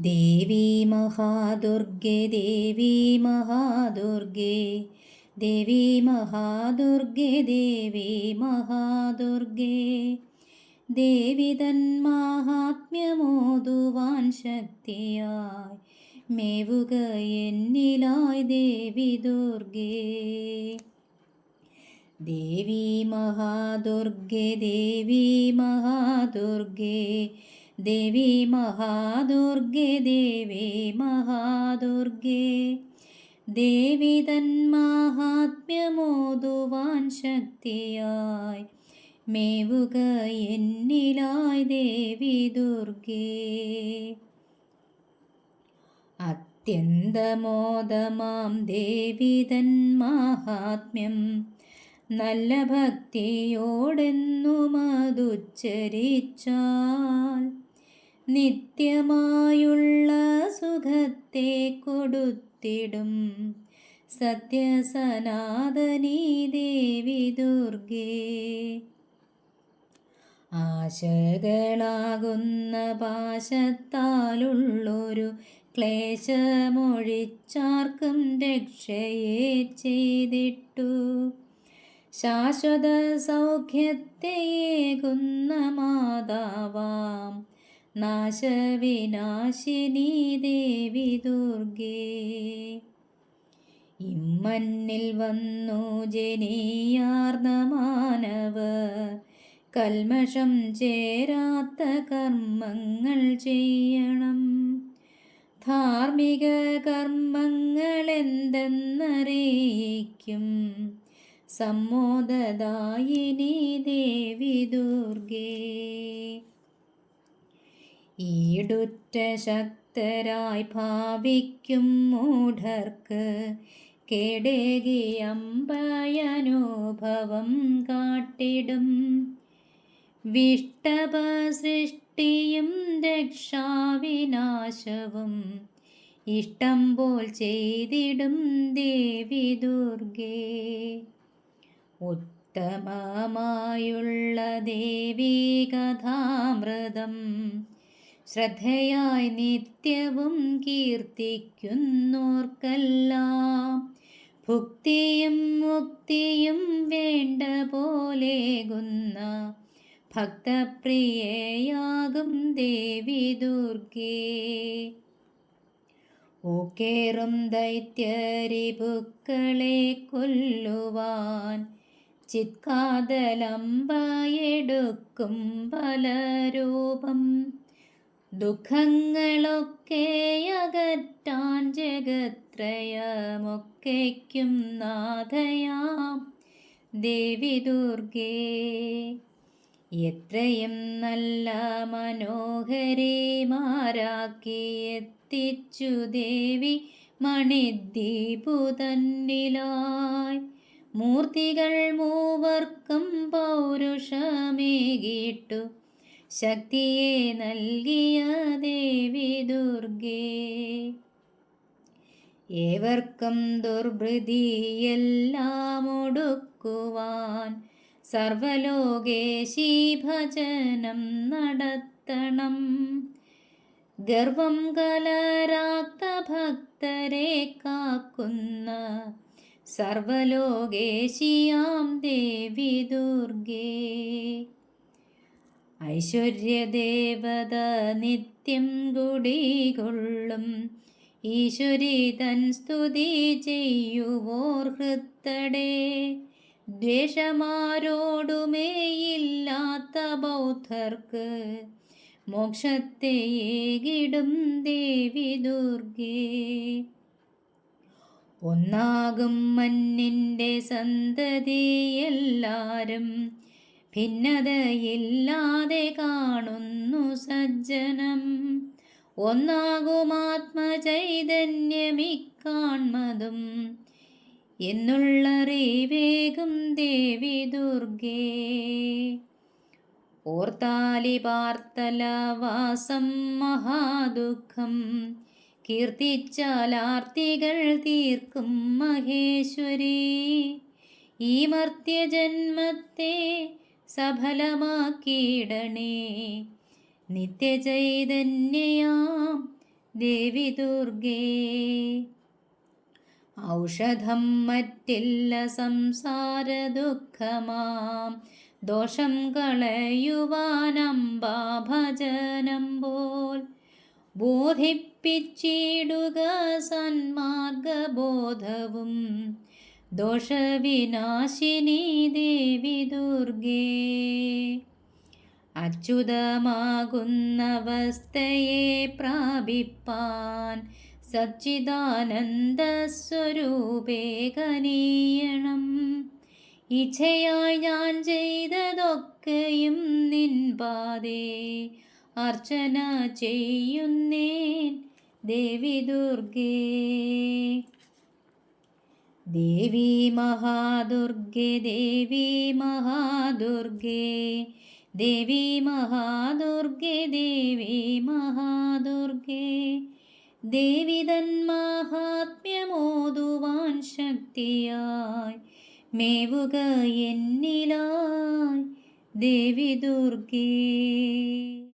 ദേവി മഹാദുർഗെ ദേവി മഹാദുർഗെ ദേവി മഹാദുർഗെ ദേവി മഹാദുർഗെ. ദേവി തൻ മാഹാത്മ്യമോതുവാൻ ശക്തിയായി മേവുക എന്നിലായി ദേവി ദുർഗേ. ദേവി മഹാദുർഗെ ദേവി മഹാദുർഗെ ദേവി മഹാദുർഗെ ദേവി മഹാദുർഗെ. ദേവി തൻ മഹാത്മ്യമോതുവാൻ ശക്തിയായി മേവുക എന്നിലായി ദേവി ദുർഗേ. അത്യന്തമോദമാം ദേവി തൻ മാഹാത്മ്യം നല്ല ഭക്തിയോടെന്നു മതുച്ചരിച്ചാൽ നിത്യമായുള്ള സുഖത്തെ കൊടുത്തിടും. സത്യസനാതനീ ദേവി ദുർഗേ. ആശകളാകുന്ന പാശത്താലുള്ളൊരു ക്ലേശമൊഴിച്ചാർക്കും രക്ഷയെ ചെയ്തിട്ടു. ശാശ്വത സൗഖ്യത്തെയേകുന്ന മാതാവാം നാശവിനാശിനി ദേവി ദുർഗേ. ഇമ്മന്നിൽ വന്നു ജനീയാർന്ന മാനവ കൽമഷം ചേരാത്ത കർമ്മങ്ങൾ ചെയ്യണം. ധാർമ്മിക കർമ്മങ്ങൾ എന്തെന്നറിയിക്കും സമ്മോദദായിനി ദേവി ദുർഗേ. ഈടുറ്റ ശക്തരായി ഭാവിക്കും മൂഢർക്ക് കേടേകി അമ്പയനുഭവം കാട്ടിടും. വിഷ്ടപ സൃഷ്ടിയും രക്ഷാവിനാശവും ഇഷ്ടം പോൽ ചെയ്തിടും ദേവി ദുർഗേ. ഉത്തമമായുള്ള ദേവി കഥാമൃതം ശ്രദ്ധയായി നിത്യവും കീർത്തിക്കുന്നോർക്കെല്ലാം. ഭുക്തിയും മുക്തിയും വേണ്ട പോലേകുന്ന ഭക്തപ്രിയയാകും ദേവി ദുർഗേ. ഊക്കേറും ദൈത്യരിപുക്കളെ കൊല്ലുവാൻ ചിത്കാതലമ്പായെടുക്കും പലരൂപം ദുഃഖങ്ങളൊക്കെ അകറ്റാൻ ജഗത്രയമൊക്കെയ്ക്കും നാഥയാം. ദേവി ദുർഗേ എത്രയും നല്ല മനോഹരെ മാരാക്കി എത്തിച്ചു ദേവി മണിദ്വീപു തന്നിലായി മൂർത്തികൾ മൂവർക്കും പൗരുഷമേകിട്ടു. ശക്തിയെ നൽകിയ ദേവി ദുർഗേ. ഏവർക്കും ദുർഭൃതിയെല്ലാം ഒടുക്കുവാൻ സർവലോകേശി ഭജനം നടത്തണം. ഗർവം കലരാത്ത ഭക്തരെ കാക്കുന്ന സർവലോകേശിയാം ദേവി ദുർഗേ. ഐശ്വര്യദേവത നിത്യം കുടികൊള്ളും ഈശ്വരി തൻ സ്തുതി ചെയ്യുവോർ ഹൃത്തടേ. ദ്വേഷമാരോടുമേയില്ലാത്ത ബൗദ്ധർക്ക് മോക്ഷത്തെ ഏകിടും ദേവി ദുർഗേ. ഒന്നാകും മന്നിന്റെ സന്തതി എല്ലാരും ഭിന്നതയില്ലാതെ കാണുന്നു സജ്ജനം. ഒന്നാകുമാത്മചൈതന്യമിക്കാൺമതും എന്നുള്ളറിവേകും ദേവി ദുർഗേ. ഓർത്താലി പാർത്തലവാസം മഹാദുഃഖം. കീർത്തിച്ചാലാർത്തികൾ തീർക്കും മഹേശ്വരി. ഈ മർത്യജന്മത്തെ സഫലമാക്കിയിടണേ. നിത്യചൈതന്യയാം ദേവി ദുർഗേ. ഔഷധം മറ്റില്ല സംസാര ദുഃഖമാം. ദോഷം കളയുവാനംബാഭജനം പോൽ. ബോധിപ്പിച്ചിടുക സന്മാർഗബോധവും ദോഷവിനാശിനി ദേവി ദുർഗേ. അച്യുതമാകുന്നവസ്ഥയെ പ്രാപിപ്പാൻ സച്ചിദാനന്ദ സ്വരൂപേ കനീയണം ഇച്ഛയായി ഞാൻ ചെയ്തതൊക്കെയും നിൻപാതേ അർച്ചന ചെയ്യുന്നേൻ ദേവി ദുർഗേ. ദേവി മഹാദുർഗേ ദേവി മഹാദുർഗേ ദേവി മഹാദുർഗേ ദേവി മഹാദുർഗേ. ദേവി തൻ മഹാത്മ്യമോതുവാൻ ശക്തിയായി മേവുക എന്നിലായി ദേവി ദുർഗേ.